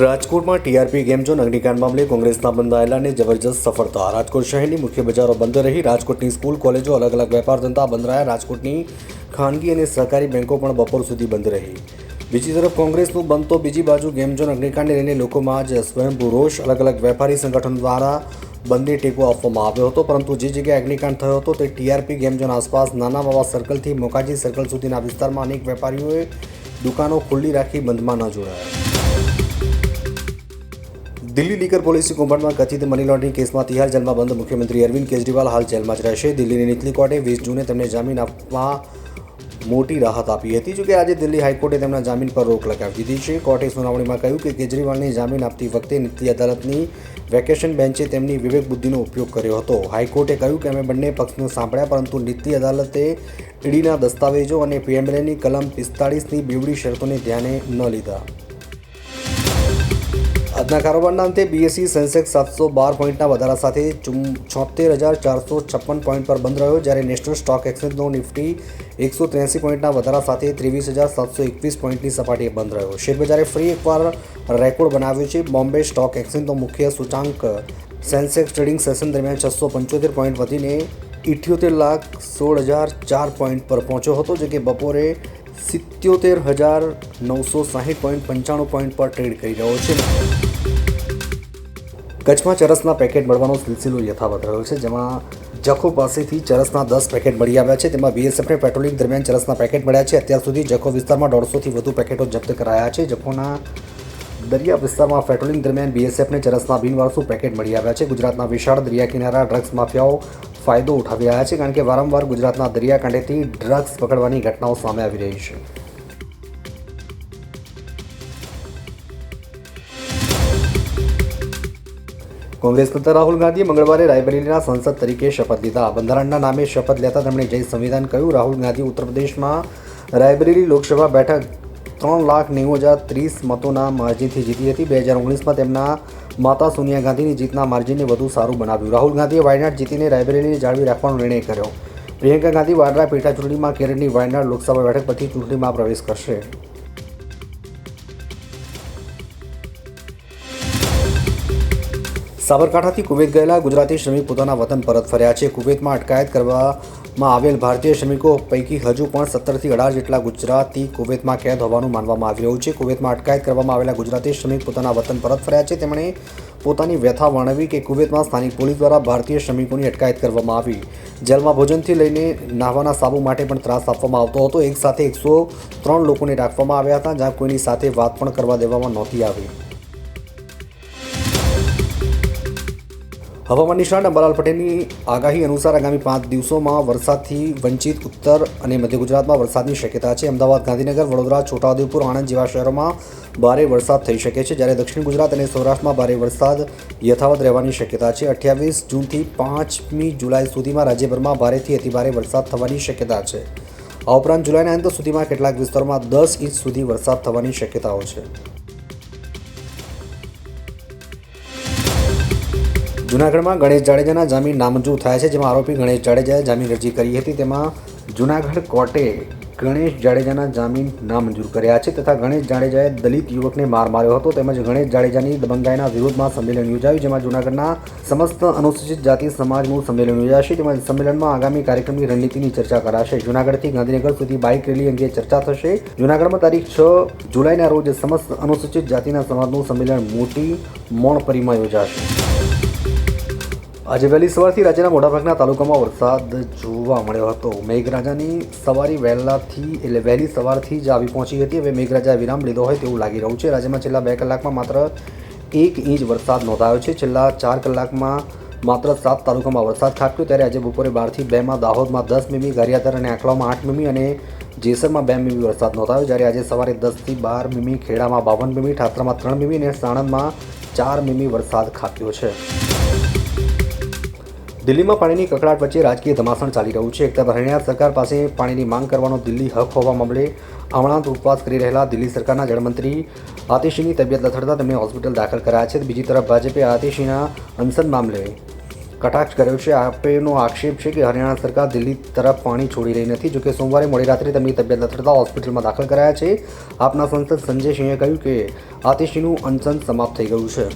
રાજકોટમાં TRP game zone અગ્નિકાંડ મામલે કોંગ્રેસના બંધાયેલાને જબરજસ્ત સફળતા. રાજકોટ શહેરની મુખ્ય બજારો બંધ રહી. રાજકોટની સ્કૂલ, કોલેજો અલગ અલગ વેપાર ધંધા બંધ રહ્યા. રાજકોટની ખાનગી અને સહકારી બેંકો પણ બપોર સુધી બંધ રહી. બીજી તરફ કોંગ્રેસનું બંધ તો બીજી બાજુ ગેમ ઝોન અગ્નિકાંડને લઈને લોકોમાં આજ સ્વયંભૂ રોષ. અલગ અલગ વેપારી સંગઠન દ્વારા બંધને ટેકો આપવામાં આવ્યો હતો, પરંતુ જે જગ્યાએ અગ્નિકાંડ થયો હતો તે ટીઆરપી ગેમ ઝોન આસપાસ નાના બાવા સર્કલથી મોકાજી સર્કલ સુધીના વિસ્તારમાં અનેક વેપારીઓએ દુકાનો ખુલ્લી રાખી બંધમાં ન જોડાયા. દિલ્હી લીકર પોલીસની કૌભાંડમાં કથિત મની લોન્ડરિંગ કેસમાં તિહાર જેલમાં બંધ મુખ્યમંત્રી અરવિંદ કેજરીવાલ હાલ જેલમાં જ રહેશે. દિલ્હીની નીચલી કોર્ટે વીસ જૂને તેમને જામીન આપવા મોટી રાહત આપી હતી, જોકે આજે દિલ્હી હાઈકોર્ટે તેમના જામીન પર રોક લગાવી દીધી છે. કોર્ટે સુનાવણીમાં કહ્યું કે કેજરીવાલને જામીન આપતી વખતે નીતિ અદાલતની વેકેશન બેન્ચે તેમની વિવેક બુદ્ધિનો ઉપયોગ કર્યો હતો. હાઈકોર્ટે કહ્યું કે અમે બંને પક્ષનું સાંભળ્યા, પરંતુ નીતિ અદાલતે ઈડીના દસ્તાવેજો અને પીએમએલએની કલમ પિસ્તાળીસની બેવડી શરતોને ધ્યાને ન લીધા. આજના કારોબારના અંતે બીએસસી સેન્સેક્સ સાતસો બાર પોઈન્ટના વધારા સાથે છોતેર હજાર ચારસો છપ્પન પોઈન્ટ પર બંધ રહ્યો, જ્યારે નેશનલ સ્ટોક એક્સચેન્જનો નિફ્ટી એકસો ત્ર્યાસી પોઈન્ટના વધારા સાથે ત્રેવીસ હજાર સાતસો એકવીસ પોઈન્ટની સપાટીએ બંધ રહ્યો. શેરબજારે ફરી એકવાર રેકોર્ડ બનાવ્યો છે. બોમ્બે સ્ટોક એક્સચેન્જનો મુખ્ય સૂચાંક સેન્સેક્સ ટ્રેડિંગ સેશન દરમિયાન છસો પંચોતેર પોઈન્ટ વધીને ઇઠ્યોતેર લાખ સોળ હજાર ચાર પોઈન્ટ પર પહોંચ્યો હતો, જે કે બપોરે સિત્યોતેર હજાર નવસો સાહીઠ પોઈન્ટ પંચાણું પોઈન્ટ પર ટ્રેડ કરી રહ્યો છે. કચ્છમાં ચરસના પેકેટ મળવાનો સિલસિલો યથાવત રહ્યો છે, જેમાં જખો પાસેથી ચરસના દસ પેકેટ મળી આવ્યા છે. તેમાં બીએસએફને પેટ્રોલિંગ દરમિયાન ચરસના પેકેટ મળ્યા છે. અત્યાર સુધી જખો વિસ્તારમાં દોઢસોથી વધુ પેકેટો જપ્ત કરાયા છે. જખોના દરિયા વિસ્તારમાં પેટ્રોલિંગ દરમિયાન બીએસએફને ચરસના બિનવારસુ પેકેટ મળી આવ્યા છે. ગુજરાતના વિશાળ દરિયા કિનારા ડ્રગ્સ માફિયાઓ ફાયદો ઉઠાવી રહ્યા છે કારણ કે વારંવાર ગુજરાતના દરિયાકાંઠેથી ડ્રગ્સ પકડવાની ઘટનાઓ સામે આવી રહી છે. કોંગ્રેસ નેતા રાહુલ ગાંધીએ મંગળવારે રાયબરેલીના સંસદ તરીકે શપથ લીધા. બંધારણના નામે શપથ લેતા તેમણે જય સંવિધાન કહ્યું. રાહુલ ગાંધી ઉત્તર પ્રદેશમાં રાયબરેલી લોકસભા બેઠક ત્રણ લાખ નેવું હજાર ત્રીસ મતોના માર્જિનથી જીતી હતી. બે હજાર ઓગણીસમાં તેમના માતા સોનિયા ગાંધીની જીતના માર્જિનને વધુ સારું બનાવ્યું. રાહુલ ગાંધીએ વાયનાડ જીતીને રાયબરેલીને જાળવી રાખવાનો નિર્ણય કર્યો. પ્રિયંકા ગાંધી વાડરા પેટા ચૂંટણીમાં કેરળની વાયનાડ લોકસભા બેઠક પરથી ચૂંટણીમાં પ્રવેશ કરશે. સાબરકાંઠાથી કુવૈત ગયેલા ગુજરાતી શ્રમિક પોતાના વતન પરત ફર્યા છે. કુવૈતમાં અટકાયત કરવામાં આવેલ ભારતીય શ્રમિકો પૈકી હજુ પણ સત્તરથી અઢાર જેટલા ગુજરાતી કુવેતમાં કેદ હોવાનું માનવામાં આવી રહ્યું છે. કુવેતમાં અટકાયત કરવામાં આવેલા ગુજરાતી શ્રમિક પોતાના વતન પરત ફર્યા છે. તેમણે પોતાની વ્યથા વર્ણવી કે કુવેતમાં સ્થાનિક પોલીસ દ્વારા ભારતીય શ્રમિકોની અટકાયત કરવામાં આવી. જેલમાં ભોજનથી લઈને નાહવાના સાબુ માટે પણ ત્રાસ આપવામાં આવતો હતો. એક સાથે એકસો ત્રણ લોકોને રાખવામાં આવ્યા હતા, જ્યાં કોઈની સાથે વાત પણ કરવા દેવામાં નહોતી આવી. હવામાન નિષ્ણાત અંબાલાલ પટેલની આગાહી અનુસાર આગામી પાંચ દિવસોમાં વરસાદથી વંચિત ઉત્તર અને મધ્ય ગુજરાતમાં વરસાદની શક્યતા છે. અમદાવાદ, ગાંધીનગર, વડોદરા, છોટાઉદેપુર, આણંદ જેવા શહેરોમાં ભારે વરસાદ થઈ શકે છે, જ્યારે દક્ષિણ ગુજરાત અને સૌરાષ્ટ્રમાં ભારે વરસાદ યથાવત રહેવાની શક્યતા છે. અઠ્યાવીસ જૂનથી પાંચમી જુલાઈ સુધીમાં રાજ્યભરમાં ભારેથી અતિભારે વરસાદ થવાની શક્યતા છે. આ ઉપરાંત જુલાઈના અંત સુધીમાં કેટલાક વિસ્તારોમાં દસ ઇંચ સુધી વરસાદ થવાની શક્યતાઓ છે. જૂનાગઢમાં ગણેશ જાડેજાના જામીન નામંજૂર થયા છે, જેમાં આરોપી ગણેશ જાડેજાએ જામીન અરજી કરી હતી. તેમાં જૂનાગઢ કોર્ટે ગણેશ જાડેજાના જામીન નામંજૂર કર્યા છે તથા ગણેશ જાડેજાએ દલિત યુવકને માર માર્યો હતો. તેમજ ગણેશ જાડેજાની દબંગાઈના વિરોધમાં સંમેલન યોજાયું, જેમાં જૂનાગઢના સમસ્ત અનુસૂચિત જાતિ સમાજનું સંમેલન યોજાશે. તેમજ સંમેલનમાં આગામી કાર્યક્રમની રણનીતિની ચર્ચા કરાશે. જૂનાગઢથી ગાંધીનગર સુધી બાઇક રેલી અંગે ચર્ચા થશે. જૂનાગઢમાં તારીખ છ જુલાઈના રોજ સમસ્ત અનુસૂચિત જાતિના સમાજનું સંમેલન મોટી મોણપરીમાં યોજાશે. આજે વહેલી સવારથી રાજ્યના મોટાભાગના તાલુકામાં વરસાદ જોવા મળ્યો હતો. મેઘરાજાની સવારી વહેલાથી એટલે વહેલી સવારથી જ આવી પહોંચી હતી. હવે મેઘરાજાએ વિરામ લીધો હોય તેવું લાગી રહ્યું છે. રાજ્યમાં છેલ્લા બે કલાકમાં માત્ર એક ઇંચ વરસાદ નોંધાયો છે. છેલ્લા ચાર કલાકમાં માત્ર સાત તાલુકામાં વરસાદ ખાબક્યો. ત્યારે આજે બપોરે બારથી બેમાં દાહોદમાં દસ મીમી, ગારિયાધર અને આંકલાવમાં આઠ મીમી અને જેસરમાં બે મીમી વરસાદ નોંધાયો. જ્યારે આજે સવારે દસથી બાર મીમી, ખેડામાં બાવન મીમી, ઠાત્રામાં ત્રણ મીમી અને સાણંદમાં ચાર મીમી વરસાદ ખાબક્યો છે. દિલ્હીમાં પાણીની કકડાટ વચ્ચે રાજકીય ધમાસણ ચાલી રહ્યું છે. એક હરિયાણા સરકાર પાસે પાણીની માંગ કરવાનો દિલ્હી હક હોવા મામલે અમણાંત ઉપવાસ કરી રહેલા દિલ્હી સરકારના જળમંત્રી આતિશીની તબિયત લથડતા તેમને હોસ્પિટલ દાખલ કરાયા છે. બીજી તરફ ભાજપે આતિશીના અનશન મામલે કટાક્ષ કર્યો છે. આપેનો આક્ષેપ છે કે હરિયાણા સરકાર દિલ્હી તરફ પાણી છોડી રહી નથી, જોકે સોમવારે મોડી રાત્રે તેમની તબિયત લથડતા હોસ્પિટલમાં દાખલ કરાયા છે. આપના સંસદ સંજય સિંહે કહ્યું કે આતિશીનું અનશન સમાપ્ત થઈ ગયું છે.